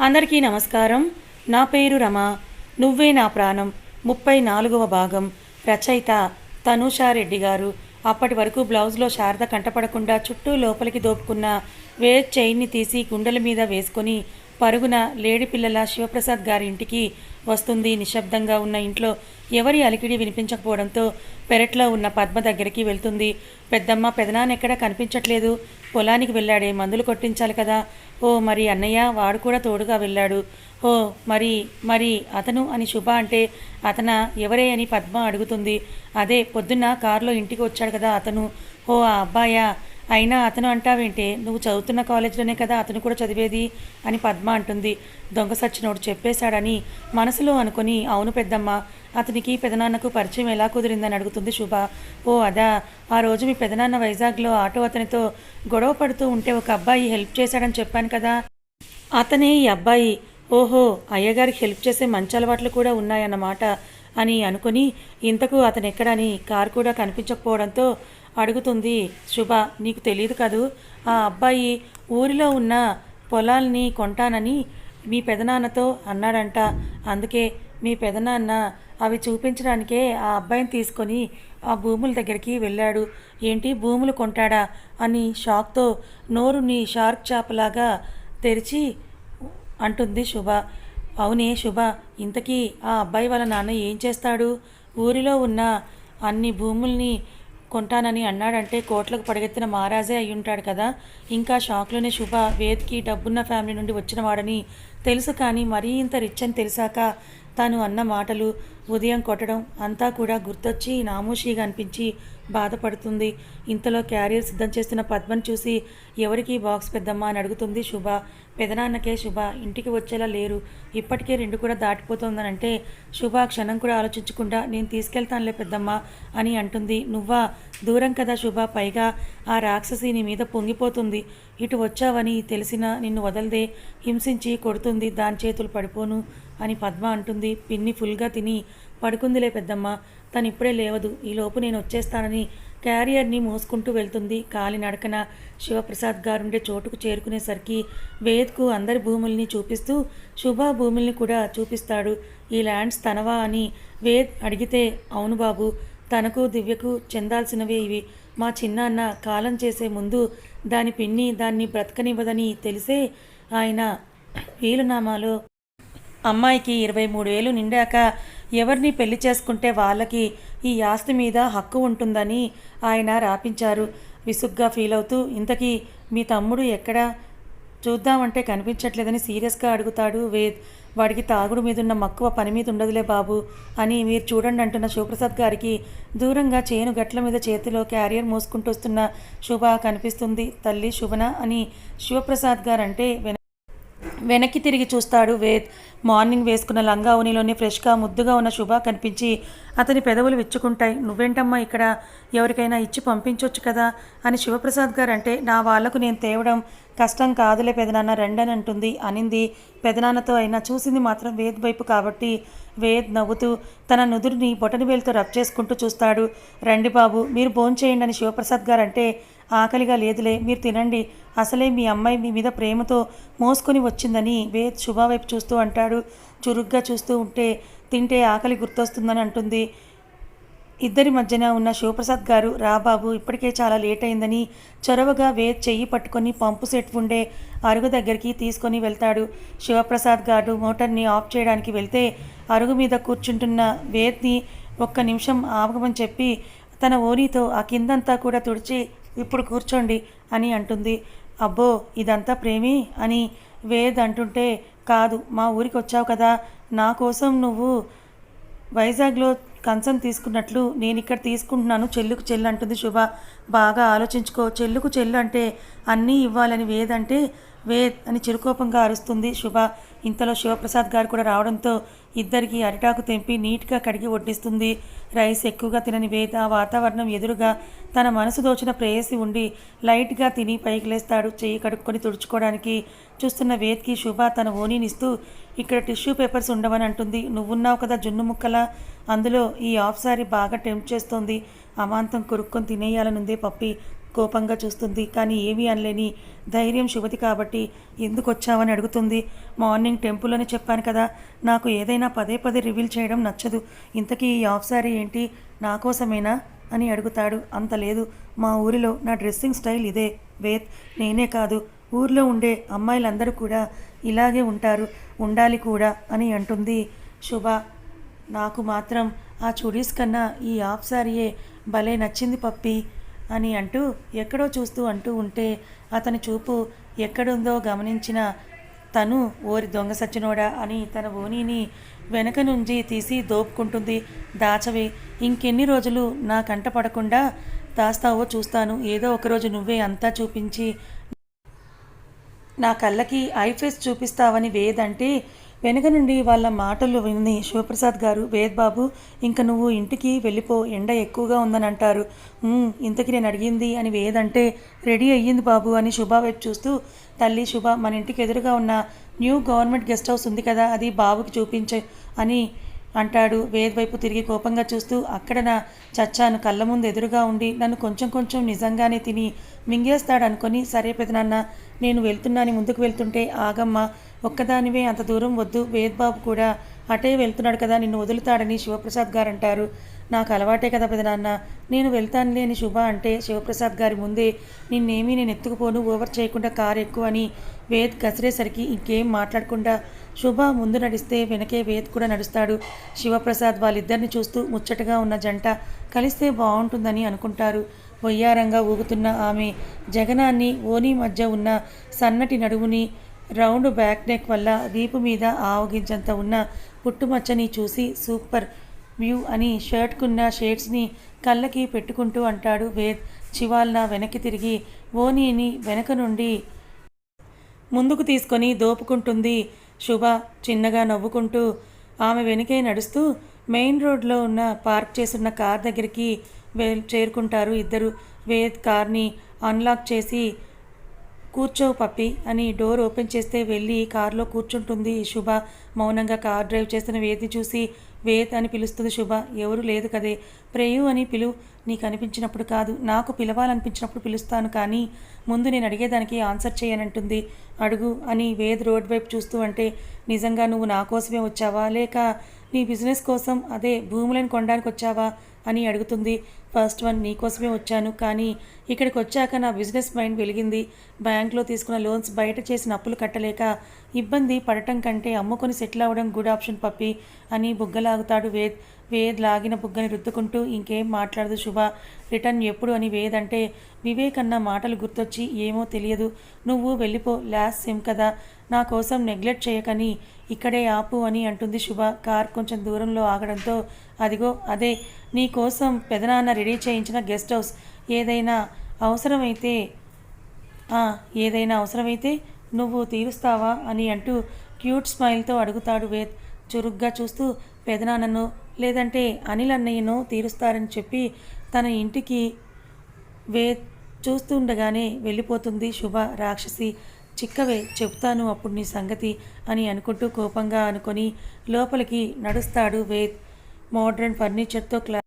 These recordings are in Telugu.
అందరికీ నమస్కారం. నా పేరు రమ. నువ్వే నా ప్రాణం. ముప్పై నాలుగవ భాగం. రచయిత తనూషారెడ్డి గారు. అప్పటి వరకు బ్లౌజ్లో శారద కంటపడకుండా చుట్టూ లోపలికి దోపుకున్న వే చైన్ని తీసి గుండెల మీద వేసుకొని పరుగున లేడి పిల్లల శివప్రసాద్ గారి ఇంటికి వస్తుంది. నిశ్శబ్దంగా ఉన్న ఇంట్లో ఎవరి అలికిడి వినిపించకపోవడంతో పెరట్లో ఉన్న పద్మ దగ్గరికి వెళ్తుంది. పెద్దమ్మ పెదనాన్న కనిపించట్లేదు. పొలానికి వెళ్ళాడే మందులు కొట్టించాలి కదా. ఓ మరి అన్నయ్య వాడు కూడా తోడుగా వెళ్ళాడు. ఓ మరి మరి అతను అని శుభ అంటే అతన ఎవరే అని పద్మ అడుగుతుంది. అదే పొద్దున్న కారులో ఇంటికి వచ్చాడు కదా అతను. ఓ ఆ అబ్బాయా అయినా అతను అంటావేంటే నువ్వు చదువుతున్న కాలేజీలోనే కదా అతను కూడా చదివేది? అని పద్మ అంటుంది. దొంగ సచ్చినోడు చెప్పేశాడని మనసులో అనుకొని అవును పెద్దమ్మ అతనికి పెదనాన్నకు పరిచయం ఎలా కుదిరిందని అడుగుతుంది శుభ. ఓ అదా ఆ రోజు మీ పెదనాన్న వైజాగ్లో ఆటో అతనితో గొడవ పడుతూ ఉంటే ఒక అబ్బాయి హెల్ప్ చేశాడని చెప్పాను కదా. అతనే ఈ అబ్బాయి. ఓహో అయ్యగారికి హెల్ప్ చేసే మంచి అలవాట్లు కూడా ఉన్నాయన్నమాట అని అనుకుని ఇంతకు అతను ఎక్కడని కారు కూడా కనిపించకపోవడంతో అడుగుతుంది. శుభ నీకు తెలియదు కదూ? ఆ అబ్బాయి ఊరిలో ఉన్న పొలాల్ని కొంటానని మీ పెదనాన్నతో అన్నాడంట. అందుకే మీ పెదనాన్న అవి చూపించడానికే ఆ అబ్బాయిని తీసుకొని ఆ భూముల దగ్గరికి వెళ్ళాడు. ఏంటి భూములు కొంటాడా అని షాక్తో నోరుని షార్క్ చాపలాగా తెరిచి అంటుంది శుభ. అవునే శుభ ఇంతకీ ఆ అబ్బాయి వాళ్ళ నాన్న ఏం చేస్తాడు? ఊరిలో ఉన్న అన్ని భూముల్ని కొంటానని అన్నాడంటే కోట్లకు పడగెత్తిన మహారాజే అయి ఉంటాడు కదా. ఇంకా షాక్లోనే శుభ వేద్కి డబ్బున్న ఫ్యామిలీ నుండి వచ్చిన వాడని తెలుసు కానీ మరీ ఇంత రిచ్ అని తెలిసాక తను అన్న మాటలు ఉదయం కొట్టడం అంతా కూడా గుర్తొచ్చి నామోషిగా అనిపించి బాధపడుతుంది. ఇంతలో క్యారియర్ సిద్ధం చేస్తున్న పద్మని చూసి ఎవరికి బాక్స్ పెద్దమ్మ అని అడుగుతుంది శుభ. పెదనాన్నకే శుభ ఇంటికి వచ్చేలా లేరు. ఇప్పటికే రెండు కూడా దాటిపోతుందనంటే శుభ క్షణం కూడా ఆలోచించకుండా నేను తీసుకెళ్తానులే పెద్దమ్మ అని అంటుంది. నువ్వా? దూరం కదా శుభ పైగా ఆ రాక్షసి నీ మీద పొంగిపోతుంది. ఇటు వచ్చావని తెలిసినా నిన్ను వదలదే హింసించి కొడుతుంది దాని చేతులు పడిపోను అని పద్మ అంటుంది. పిన్ని ఫుల్గా తిని పడుకుందిలే పెద్దమ్మ తను ఇప్పుడే లేవదు ఈలోపు నేను వచ్చేస్తానని క్యారియర్ని మోసుకుంటూ వెళ్తుంది. కాలి నడకన శివప్రసాద్ గారుండే చోటుకు చేరుకునేసరికి వేద్కు అందరి భూముల్ని చూపిస్తూ శుభ భూముల్ని కూడా చూపిస్తాడు. ఈ ల్యాండ్స్ తనవా అని వేద్ అడిగితే అవును బాబు తనకు దివ్యకు చెందాల్సినవే ఇవి. మా చిన్నాన్న కాలం చేసే ముందు దాని పిన్ని దాన్ని బ్రతకనివ్వదని తెలిసే ఆయన వీలునామాలో అమ్మాయికి ఇరవై మూడు వేలు నిండాక ఎవరిని పెళ్ళి చేసుకుంటే వాళ్ళకి ఈ ఆస్తి మీద హక్కు ఉంటుందని ఆయన రాపించారు. విసుగ్గా ఫీల్ అవుతూ ఇంతకీ మీ తమ్ముడు ఎక్కడా? చూద్దామంటే కనిపించట్లేదని సీరియస్గా అడుగుతాడు వేద్. వాడికి తాగుడు మీదున్న మక్కువ పని మీద ఉండదులే బాబు అని మీరు చూడండి అంటున్న శివప్రసాద్ గారికి. దూరంగా చేను గట్ల మీద చేతిలో క్యారియర్ మోసుకుంటూ వస్తున్న శుభ కనిపిస్తుంది. తల్లి శుభన అని శివప్రసాద్ గారు అంటే వెన వెనక్కి తిరిగి చూస్తాడు వేద్ మార్నింగ్ వేసుకున్న లంగా ఉనిలోనే ఫ్రెష్గా ముద్దుగా ఉన్న శుభ కనిపించి అతని పెదవులు విచ్చుకుంటాయి. నువ్వేంటమ్మా ఇక్కడ? ఎవరికైనా ఇచ్చి పంపించవచ్చు కదా? అని శివప్రసాద్ గారు అంటే నా వాళ్ళకు నేను తేవడం కష్టం కాదులే పెదనాన్న రెండని అంటుంది అనింది. పెదనాన్నతో అయినా చూసింది మాత్రం వేద్ వైపు కాబట్టి వేద్ నవ్వుతూ తన నుదురుని బొటని వేలుతో రబ్ చేసుకుంటూ చూస్తాడు. రండి బాబు మీరు భోంచేయండి అని శివప్రసాద్ గారు అంటే ఆకలిగా లేదులే మీరు తినండి. అసలే మీ అమ్మాయి మీ మీద ప్రేమతో మోసుకొని వచ్చిందని వేద్ శుభా వైపు చూస్తూ అంటాడు. చురుగ్గా చూస్తూ ఉంటే తింటే ఆకలి గుర్తొస్తుందని అంటుంది. ఇద్దరి మధ్యన ఉన్న శివప్రసాద్ గారు రా బాబు ఇప్పటికే చాలా లేట్ అయిందని చొరవగా వే చెయ్యి పట్టుకొని పంపు సెట్ ఉండే అరుగు దగ్గరికి తీసుకొని వెళ్తాడు. శివప్రసాద్ గారు మోటార్ని ఆఫ్ చేయడానికి వెళ్తే అరుగు మీద కూర్చుంటున్న వేద్ని ఒక్క నిమిషం ఆగమని చెప్పి తన ఓనీతో ఆ కిందంతా కూడా తుడిచి ఇప్పుడు కూర్చోండి అని అంటుంది. అబ్బో ఇదంతా ప్రేమి అని వేద్ అంటుంటే కాదు మా ఊరికి వచ్చావు కదా నా కోసం నువ్వు వైజాగ్లో కంచం తీసుకున్నట్లు నేను ఇక్కడ తీసుకుంటున్నాను. చెల్లుకు చెల్లు అంటుంది శుభ. బాగా ఆలోచించుకో. చెల్లుకు చెల్లు అంటే అన్నీ ఇవ్వాలని వేదంటే వేద్ అని చిరుకోపంగా అరుస్తుంది శుభ. ఇంతలో శివప్రసాద్ గారు కూడా రావడంతో ఇద్దరికి అరిటాకు తెంపి నీట్గా కడిగి వడ్డిస్తుంది. రైస్ ఎక్కువగా తినని వేద ఆ వాతావరణం ఎదురుగా తన మనసు దోచిన ప్రేయసి ఉండి లైట్గా తిని పైకి లేస్తాడు చెయ్యి కడుక్కొని తుడుచుకోవడానికి. చూస్తున్న వేద్కి శుభ తన ఓనీనిస్తూ ఇక్కడ టిష్యూ పేపర్స్ ఉండవని అంటుంది. నువ్వున్నావు కదా జున్ను ముక్కలా. అందులో ఈ ఆఫ్ సారీ బాగా టెంప్ట్ చేస్తోంది. అమాంతం కొరుక్కొని తినేయాలనుందే పప్పి. కోపంగా చూస్తుంది. కానీ ఏమీ అనలేని ధైర్యం శుభతి కాబట్టి ఎందుకు వచ్చావని అడుగుతుంది. మార్నింగ్ టెంపుల్ అని చెప్పాను కదా నాకు ఏదైనా పదే పదే రివీల్ చేయడం నచ్చదు. ఇంతకీ ఈ ఆఫ్ సారీ ఏంటి? నా కోసమేనా? అని అడుగుతాడు. అంత లేదు. మా ఊరిలో నా డ్రెస్సింగ్ స్టైల్ ఇదే. వేద్ నేనే కాదు. ఊర్లో ఉండే అమ్మాయిలందరూ కూడా ఇలాగే ఉంటారు. ఉండాలి కూడా అని అంటుంది శుభ. నాకు మాత్రం ఆ చుడీస్ కన్నా ఈ ఆఫ్ సారీయే భలే నచ్చింది పప్పి. అని అంటూ ఎక్కడో చూస్తూ అంటూ ఉంటే అతని చూపు ఎక్కడుందో గమనించిన తను ఓరి దొంగ సచ్చినోడా అని తన ఓనీని వెనక నుంచి తీసి దోపుకుంటుంది. దాచవే ఇంకెన్ని రోజులు నా కంట పడకుండా దాస్తావో చూస్తాను. ఏదో ఒకరోజు నువ్వే అంతా చూపించి నా కళ్ళకి ఐ ఫేస్ చూపిస్తావని వేదంటే వెనుక నుండి వాళ్ళ మాటలు విని శివప్రసాద్ గారు వేద్ బాబు ఇంక నువ్వు ఇంటికి వెళ్ళిపో ఎండ ఎక్కువగా ఉందని అంటారు. ఇంతకి నేను అడిగింది అని వేదంటే రెడీ అయ్యింది బాబు అని శుభ వైపు చూస్తూ తల్లి శుభ మన ఇంటికి ఎదురుగా ఉన్న న్యూ గవర్నమెంట్ గెస్ట్ హౌస్ ఉంది కదా అది బాబుకి చూపించే అని అంటాడు. వేద్ వైపు తిరిగి కోపంగా చూస్తూ అక్కడ నా చచ్చాను. కళ్ళ ముందు ఎదురుగా ఉండి నన్ను కొంచెం కొంచెం నిజంగానే తిని మింగేస్తాడు అనుకొని సరే పెదనాన్న నేను వెళ్తున్నాను ముందుకు వెళ్తుంటే ఆగమ్మ ఒక్కదానివే అంత దూరం వద్దు. వేద్ బాబు కూడా అటే వెళ్తున్నాడు కదా నిన్ను వదులుతాడని శివప్రసాద్ గారు అంటారు. నాకు అలవాటే కదా పెదనాన్న. నేను వెళ్తానులే అని శుభ అంటే శివప్రసాద్ గారి ముందే నిన్నేమీ నేను ఎత్తుకుపోను ఓవర్ చేయకుండా కారు ఎక్కువ అని వేద్ కసిరేసరికి ఇంకేం మాట్లాడకుండా శుభ ముందు నడిస్తే వెనకే వేద్ కూడా నడుస్తాడు. శివప్రసాద్ వాళ్ళిద్దరిని చూస్తూ ముచ్చటగా ఉన్న జంట కలిస్తే బాగుంటుందని అనుకుంటారు. వయ్యారంగా ఊగుతున్న ఆమె జగనాన్ని ఓని మధ్య ఉన్న సన్నటి నడుముని రౌండ్ బ్యాక్ నెక్ వల్ల వీపు మీద ఆవగించంత ఉన్న పుట్టుమచ్చని చూసి సూపర్ వ్యూ అని షర్ట్కున్న షేడ్స్ని కళ్ళకి పెట్టుకుంటూ అంటాడు వేద్. చివాల్న వెనక్కి తిరిగి ఓనీని వెనక నుండి ముందుకు తీసుకొని దోపుకుంటుంది. శుభ చిన్నగా నవ్వుకుంటూ ఆమె వెనుకే నడుస్తూ మెయిన్ రోడ్లో ఉన్న పార్క్ చేసున్న కార్ దగ్గరికి వే చేరుకుంటారు ఇద్దరు. వేద్ కార్ని అన్లాక్ చేసి కూర్చో పప్పి అని డోర్ ఓపెన్ చేస్తే వెళ్ళి కారులో కూర్చుంటుంది శుభ. మౌనంగా కార్ డ్రైవ్ చేస్తున్న వేద్ని చూసి వేద్ అని పిలుస్తుంది శుభ. ఎవరు లేదు కదే. ప్రేయు అని పిలు నీకు అనిపించినప్పుడు కాదు నాకు పిలవాలనిపించినప్పుడు పిలుస్తాను కానీ ముందు నేను అడిగేదానికి ఆన్సర్ చేయనంటుంది. అడుగు అని వేద్ రోడ్ వైపు చూస్తూ అంటే నిజంగా నువ్వు నా కోసమే వచ్చావా? లేక నీ బిజినెస్ కోసం అదే భూములను కొనడానికి వచ్చావా అని అడుగుతుంది. ఫస్ట్ వన్ నీకోసమే వచ్చాను కానీ ఇక్కడికి వచ్చాక నా బిజినెస్ మైండ్ వెలిగింది. బ్యాంక్లో తీసుకున్న లోన్స్ బయట చేసిన అప్పులు కట్టలేక ఇబ్బంది పడటం కంటే అమ్ముకొని సెటిల్ అవ్వడం గుడ్ ఆప్షన్ పప్పి అని బుగ్గలాగుతాడు వేద్. వేద్ లాగిన బుగ్గని రుద్దుకుంటూ ఇంకేం మాట్లాడదు శుభ. రిటర్న్ ఎప్పుడు అని వేద్ అంటే వివేక్ అన్న మాటలు గుర్తొచ్చి ఏమో తెలియదు. నువ్వు వెళ్ళిపో లాస్ట్ సిమ్ కదా. నా కోసం నెగ్లెక్ట్ చేయకని ఇక్కడే ఆపు అని అంటుంది శుభ. కార్ కొంచెం దూరంలో ఆగడంతో అదిగో అదే నీ కోసం పెదనాన్న రెడీ చేయించిన గెస్ట్ హౌస్. ఏదైనా అవసరమైతే ఏదైనా అవసరమైతే నువ్వు తీరుస్తావా అని అంటూ క్యూట్ స్మైల్తో అడుగుతాడు వేద్. చురుగ్గా చూస్తూ పెదనాన్నను లేదంటే అనిల్ అన్నయ్యను తీరుస్తారని చెప్పి తన ఇంటికి వేద్ చూస్తుండగానే వెళ్ళిపోతుంది శుభ రాక్షసి. చిక్కవే చెప్తాను అప్పుడు నీ సంగతి అని అనుకుంటూ కోపంగా అనుకొని లోపలికి నడుస్తాడు వేద్. మోడ్రన్ ఫర్నిచర్తో క్లా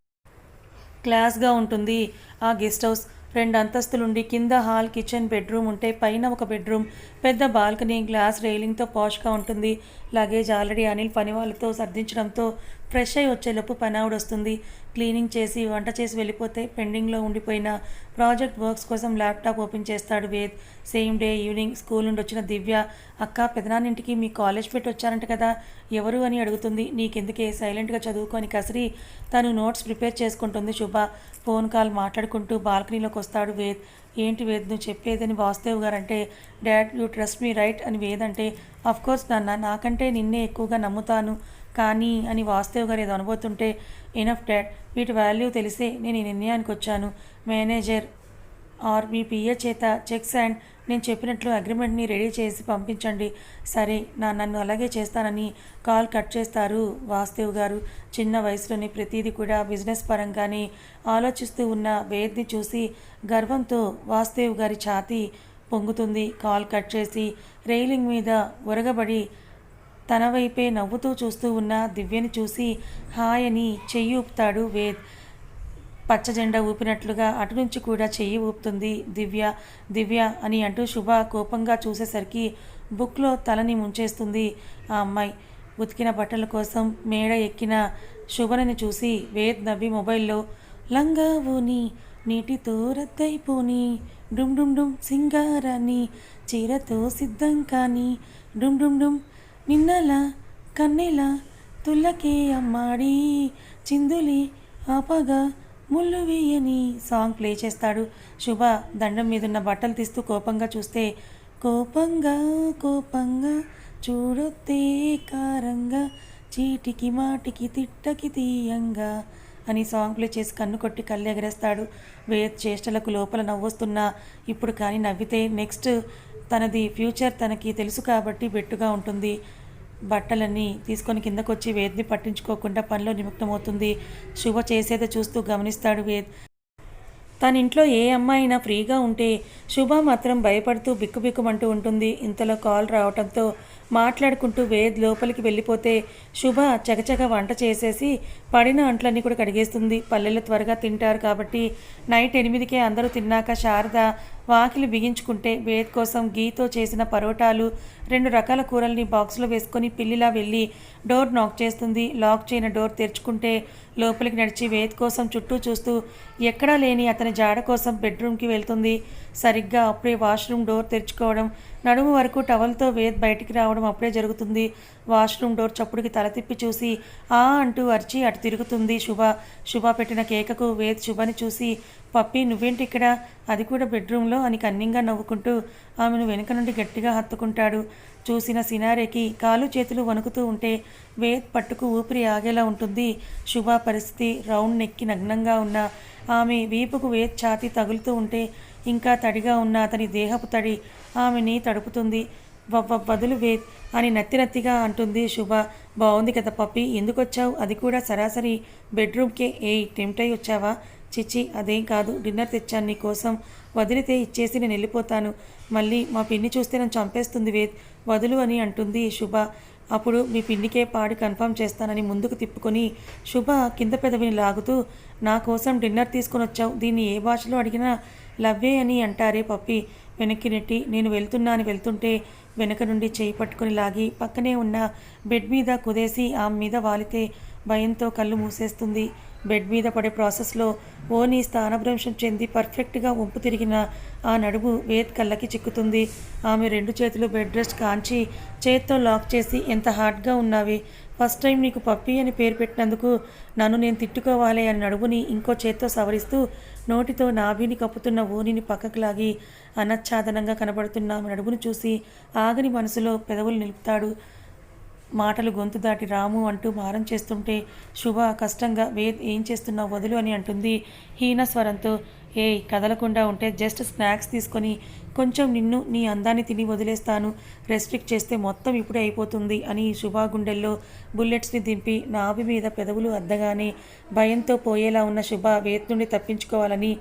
క్లాస్గా ఉంటుంది. ఆ గెస్ట్ హౌస్ రెండు అంతస్తులుండి కింద హాల్ కిచెన్ బెడ్రూమ్ ఉంటే పైన ఒక బెడ్రూమ్ పెద్ద బాల్కనీ గ్లాస్ రైలింగ్తో పాష్గా ఉంటుంది. లగేజ్ ఆల్రెడీ అనిల్ పని వాళ్ళతో సర్దించడంతో ఫ్రెష్ అయి వచ్చేలోపు పనావిడ వస్తుంది. క్లీనింగ్ చేసి వంట చేసి వెళ్ళిపోతే పెండింగ్లో ఉండిపోయిన ప్రాజెక్ట్ వర్క్స్ కోసం ల్యాప్టాప్ ఓపెన్ చేస్తాడు Ved. Same day evening school నుండి వచ్చిన దివ్య అక్క పెదనాన్నింటికి మీ కాలేజ్ పెట్టి వచ్చారంట కదా ఎవరు అని అడుగుతుంది. నీకెందుకే సైలెంట్గా చదువుకొని కసిరి. తను నోట్స్ ప్రిపేర్ చేసుకుంటుంది శుభ. ఫోన్ కాల్ మాట్లాడుకుంటూ బాల్కనీలోకి వస్తాడు వేద్. ఏంటి వేద్ నువ్వు చెప్పేదని వాసుదేవ్ గారు అంటే dad you trust me right అని వేద్ అంటే అఫ్కోర్స్ నాన్న నాకంటే నిన్నే ఎక్కువగా నమ్ముతాను. కానీ అని వాస్తవ్ గారు ఏదో అనుబోతుంటే ఇనఫ్ డాడ్ వీటి వాల్యూ తెలిసే నేను ఈ నిర్ణయానికి వచ్చాను. మేనేజర్ ఆర్ మీ పిఏ చేత చెక్స్ అండ్ నేను చెప్పినట్లు అగ్రిమెంట్ని రెడీ చేసి పంపించండి. సరే నా నన్ను అలాగే చేస్తానని కాల్ కట్ చేస్తారు వాసుదేవ్ గారు. చిన్న వయసులోని ప్రతిదీ కూడా బిజినెస్ పరంగానే ఆలోచిస్తూ ఉన్న వేద్ని చూసి గర్వంతో వాసుదేవ్ గారి ఛాతీ పొంగుతుంది. కాల్ కట్ చేసి రైలింగ్ మీద ఒరగబడి తన వైపే నవ్వుతూ చూస్తూ ఉన్న దివ్యని చూసి హాయ్ అని చెయ్యి ఊపుతాడు వేద్. పచ్చ జెండా ఊపినట్లుగా అటు నుంచి కూడా చెయ్యి ఊపుతుంది దివ్య. దివ్య అని అంటూ శుభ కోపంగా చూసేసరికి బుక్లో తలని ముంచేస్తుంది ఆ అమ్మాయి. ఉతికిన బట్టల కోసం మేడ ఎక్కిన శుభనని చూసి వేద్ నవ్వి మొబైల్లో లంగా ఊని నీటితో రద్దయిపోని డుమ్ డుమ్ డుమ్ సింగారాన్ని చీరతో సిద్ధం కాని డుమ్ డుమ్ డుమ్ నిన్నల కన్నెల తుల్లకే అమ్మాడి చిందులి ఆపగా ముళ్ళు వేయని సాంగ్ ప్లే చేస్తాడు. శుభ దండం మీదున్న బట్టలు తీస్తూ కోపంగా చూస్తే కోపంగా కోపంగా చూడొత్తే కారంగా చీటికి మాటికి తిట్టకి తీయంగా అని సాంగ్ ప్లే చేసి కన్ను కొట్టి కళ్ళు ఎగరేస్తాడు. వే చేష్టలకు లోపల నవ్వొస్తున్నా ఇప్పుడు కానీ నవ్వితే నెక్స్ట్ తనది ఫ్యూచర్ తనకి తెలుసు కాబట్టి బెట్టుగా ఉంటుంది. బట్టలన్నీ తీసుకొని కిందకొచ్చి వేద్ని పట్టించుకోకుండా పనిలో నిమగ్నమవుతుంది. శుభ చేసేది చూస్తూ గమనిస్తాడు వేద్. తన ఇంట్లో ఏ అమ్మాయి అయినా ఫ్రీగా ఉంటే శుభ మాత్రం భయపడుతూ బిక్కుబిక్కుమంటూ ఉంటుంది. ఇంతలో కాల్ రావడంతో మాట్లాడుకుంటూ వేద్ లోపలికి వెళ్ళిపోతే శుభ చకచక వంట చేసేసి పడిన అంట్లన్నీ కూడా కడిగేస్తుంది. పల్లెలు త్వరగా తింటారు కాబట్టి నైట్ ఎనిమిదికే అందరూ తిన్నాక శారద వాకిలి బిగించుకుంటే వేద్ కోసం గీతో చేసిన పరోటాలు రెండు రకాల కూరల్ని బాక్స్లో వేసుకొని పిల్లిలా వెళ్ళి డోర్ నాక్ చేస్తుంది. లాక్ చేయని డోర్ తెరుచుకుంటే లోపలికి నడిచి వేద్ కోసం చుట్టూ చూస్తూ ఎక్కడా లేని అతని జాడ కోసం బెడ్రూమ్కి వెళ్తుంది. సరిగ్గా అప్పుడే వాష్రూమ్ డోర్ తెరుచుకోవడం నడుము వరకు టవల్తో వేద్ బయటికి రావడం అప్పుడే జరుగుతుంది. వాష్రూమ్ డోర్ చప్పుడుకి తల తిప్పి చూసి ఆ అంటూ అరిచి అటు తిరుగుతుంది శుభ. శుభ పెట్టిన కేకకు వేద్ శుభని చూసి పప్పి నువ్వేంటి ఇక్కడ అది కూడా బెడ్రూమ్లో? అని కన్నింగా నవ్వుకుంటూ ఆమెను వెనుక నుండి గట్టిగా హత్తుకుంటాడు. చూసిన సినారేకి కాలు చేతులు వణుకుతూ ఉంటే వేద్ పట్టుకు ఊపిరి ఆగేలా ఉంటుంది. శుభ పరిస్థితి రౌండ్ నెక్కి నగ్నంగా ఉన్న ఆమె వీపుకు వేద్ ఛాతీ తగులుతూ ఉంటే ఇంకా తడిగా ఉన్న అతని దేహపు తడి ఆమెని తడుపుతుంది. వవ్వ బదులు వేద్ అని నత్తి నత్తిగా అంటుంది శుభ. బాగుంది కదా పప్పి ఎందుకు వచ్చావు అది కూడా సరాసరి బెడ్రూమ్కే. ఏ టెంప్ట్ అయి వచ్చావా? చిచ్చి అదేం కాదు డిన్నర్ తెచ్చాను నీ కోసం. వదిలితే ఇచ్చేసి నేను వెళ్ళిపోతాను. మళ్ళీ మా పిన్ని చూస్తే నన్ను చంపేస్తుంది వేద్. వదులు అని అంటుంది శుభ. అప్పుడు మీ పిన్నికే పాడి కన్ఫర్మ్ చేస్తానని ముందుకు తిప్పుకొని శుభ కింద పెదవిని లాగుతూ నా కోసం డిన్నర్ తీసుకొని వచ్చావు. దీన్ని ఏ భాషలో అడిగినా లవ్వే అని అంటారే పప్పి. వెనక్కి నెట్టి నేను వెళ్తున్నా అని వెళ్తుంటే వెనక నుండి చేయి పట్టుకొని లాగి పక్కనే ఉన్న బెడ్ మీద కుదేసి ఆమె మీద వాలితే భయంతో కళ్ళు మూసేస్తుంది. బెడ్ మీద పడే ప్రాసెస్లో ఓని స్థానభ్రంశం చెంది పర్ఫెక్ట్గా వంపు తిరిగిన ఆ నడుము వేద్ కళ్ళకి చిక్కుతుంది. ఆమె రెండు చేతులు బెడ్ రెస్ట్ కాంచి చేత్తో లాక్ చేసి ఎంత హార్డ్గా ఉన్నావి? ఫస్ట్ టైం నీకు పప్పి అని పేరు పెట్టినందుకు నన్ను నేను తిట్టుకోవాలి అని నడుముని ఇంకో చేత్తో సవరిస్తూ నోటితో నాభిని కప్పుతున్న ఓనిని పక్కకు లాగి అనచ్ఛాదనంగా కనబడుతున్న నడుమును చూసి ఆగని మనసులో పెదవులు నిలుపుతాడు. మాటలు గొంతు దాటి రాము అంటూ మారం చేస్తుంటే శుభ కష్టంగా వేద్ ఏం చేస్తున్నావు వదులు అని అంటుంది హీన స్వరంతో ఏ కదలకుండా ఉంటే జస్ట్ స్నాక్స్ తీసుకొని కొంచెం నిన్ను నీ అందాన్ని తిని వదిలేస్తాను. రెస్ట్రిక్ట్ చేస్తే మొత్తం ఇప్పుడే అయిపోతుంది అని శుభ గుండెల్లో బుల్లెట్స్ని దింపి నాభి మీద పెదవులు అద్దగానే భయంతో పోయేలా ఉన్న శుభ వేత్ నుండి తప్పించుకోవాలని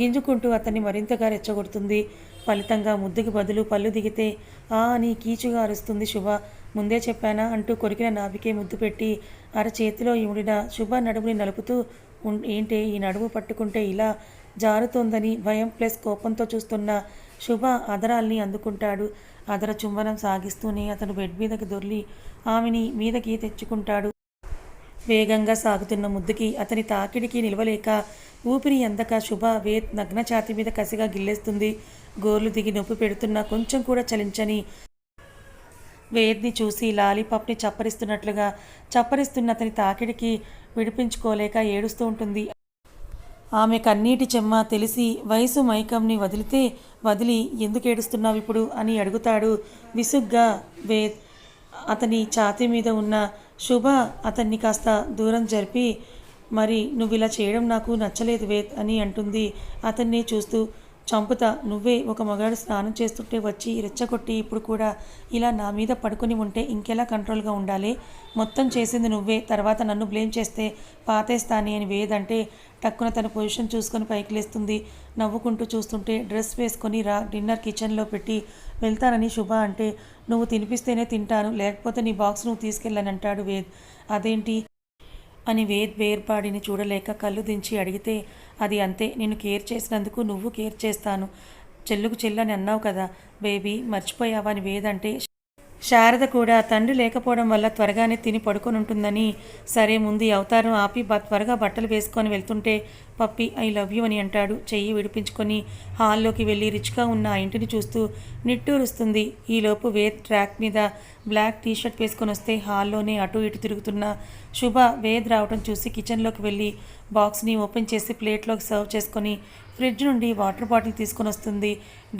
గింజుకుంటూ అతన్ని మరింతగా రెచ్చగొడుతుంది. ఫలితంగా ముద్దుకి బదులు పళ్ళు దిగితే ఆ అని కీచుగా అరుస్తుంది శుభ. ముందే చెప్పానా అంటూ కొరికిన నాభికే ముద్దు పెట్టి అరచేతిలో ఇముడిన శుభ నడుముని నలుపుతూ "ఉన్- ఏంటే ఈ నడుము పట్టుకుంటే ఇలా జారుతోందని భయం ప్లస్ కోపంతో చూస్తున్న శుభ అదరాల్ని అందుకుంటాడు. అదర చుంబనం సాగిస్తూనే అతను బెడ్ మీదకి దొర్లి ఆమెని మీదకి తెచ్చుకుంటాడు. వేగంగా సాగుతున్న ముద్దుకి అతని తాకిడికి నిలవలేక ఊపిరి అందక శుభ వే నగ్న ఛాతి మీద కసిగా గిల్లేస్తుంది. గోర్లు దిగి నొప్పి పెడుతున్నా కొంచెం కూడా చలించని వేద్ని చూసి లాలీపాప్ని చప్పరిస్తున్నట్లుగా చప్పరిస్తున్న అతని తాకిడికి విడిపించుకోలేక ఏడుస్తూ ఉంటుంది. ఆమె కన్నీటి చెమ్మ తెలిసి వయసు మైకంని వదిలితే వదిలి ఎందుకు ఏడుస్తున్నావు ఇప్పుడు? అని అడుగుతాడు విసుగ్గా వేద్. అతని ఛాతీ మీద ఉన్న శుభ అతన్ని కాస్త దూరం జరిపి మరి నువ్వు ఇలా చేయడం నాకు నచ్చలేదు వేద్ అని అంటుంది అతన్ని చూస్తూ. చంపుతా. నువ్వే ఒక మగాడు స్నానం చేస్తుంటే వచ్చి రెచ్చగొట్టి ఇప్పుడు కూడా ఇలా నా మీద పడుకొని ఉంటే ఇంకెలా కంట్రోల్గా ఉండాలి? మొత్తం చేసింది నువ్వే. తర్వాత నన్ను బ్లేమ్ చేస్తే పాతేస్తాని అని వేదంటే టక్కున తన పొజిషన్ చూసుకొని పైకి లేస్తుంది. నవ్వుకుంటూ చూస్తుంటే డ్రెస్ వేసుకొని రా డిన్నర్ కిచెన్లో పెట్టి వెళ్తానని శుభ అంటే నువ్వు తినిపిస్తేనే తింటాను లేకపోతే నీ బాక్స్ నువ్వు తీసుకెళ్ళానంటాడు వేద్. అదేంటి? అని వేద్ వేర్పాడిని చూడలేక కళ్ళు దించి అడిగితే అది అంతే నిన్ను కేర్ చేసినందుకు నువ్వు కేర్ చేస్తాను. చెల్లుకు చెల్లని అన్నావు కదా బేబీ మర్చిపోయావా అని వేదంటే శారద కూడా తండ్రి లేకపోవడం వల్ల త్వరగానే తిని పడుకొని ఉంటుందని సరే ముందు అవతారం ఆపి త్వరగా బట్టలు వేసుకొని వెళ్తుంటే పప్పి ఐ లవ్ యూ అని అంటాడు. చెయ్యి విడిపించుకొని హాల్లోకి వెళ్ళి రిచ్గా ఉన్న ఆ ఇంటిని చూస్తూ నిట్టూరుస్తుంది. ఈలోపు వేద్ ట్రాక్ మీద బ్లాక్ టీ షర్ట్ వేసుకొని వస్తే హాల్లోనే అటు ఇటు తిరుగుతున్న శుభ వేద్ రావడం చూసి కిచెన్లోకి వెళ్ళి బాక్స్ని ఓపెన్ చేసి ప్లేట్లోకి సర్వ్ చేసుకొని ఫ్రిడ్జ్ నుండి వాటర్ బాటిల్ తీసుకొని వస్తుంది.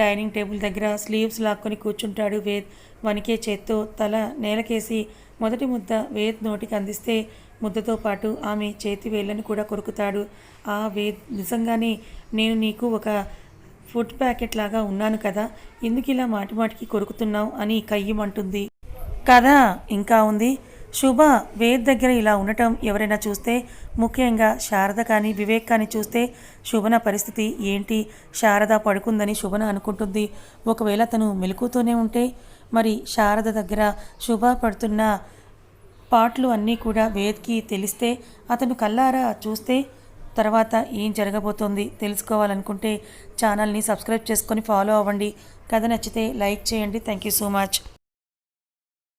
డైనింగ్ టేబుల్ దగ్గర స్లీవ్స్ లాక్కొని కూర్చుంటాడు వేద్ వణికే చేత్తో తల నేలకేసి మొదటి ముద్ద వేద్ నోటికి అందిస్తే ముద్దతో పాటు ఆమె చేతి వేళ్ళని కూడా కొరుకుతాడు. ఆ వేద్ నిజంగానే నేను నీకు ఒక ఫుడ్ ప్యాకెట్ లాగా ఉన్నాను కదా ఎందుకు ఇలా మాటిమాటికి కొరుకుతున్నావు అని కయ్యమంటుంది. కథ ఇంకా ఉంది. శుభ వేద్ దగ్గర ఇలా ఉండటం ఎవరైనా చూస్తే ముఖ్యంగా శారద కానీ వివేక్ కానీ చూస్తే శుభన పరిస్థితి ఏంటి? శారద పడుకుందని శుభన అనుకుంటుంది. ఒకవేళ తను మెలుకుతూనే ఉంటే మరి శారద దగ్గర శుభ పడుతున్న పాటలు అన్నీ కూడా వేద్కి తెలిస్తే అతను కల్లారా చూస్తే తర్వాత ఏం జరగబోతోంది తెలుసుకోవాలనుకుంటే ఛానల్ని సబ్స్క్రైబ్ చేసుకొని ఫాలో అవ్వండి. కథ నచ్చితే లైక్ చేయండి. Thank you so much.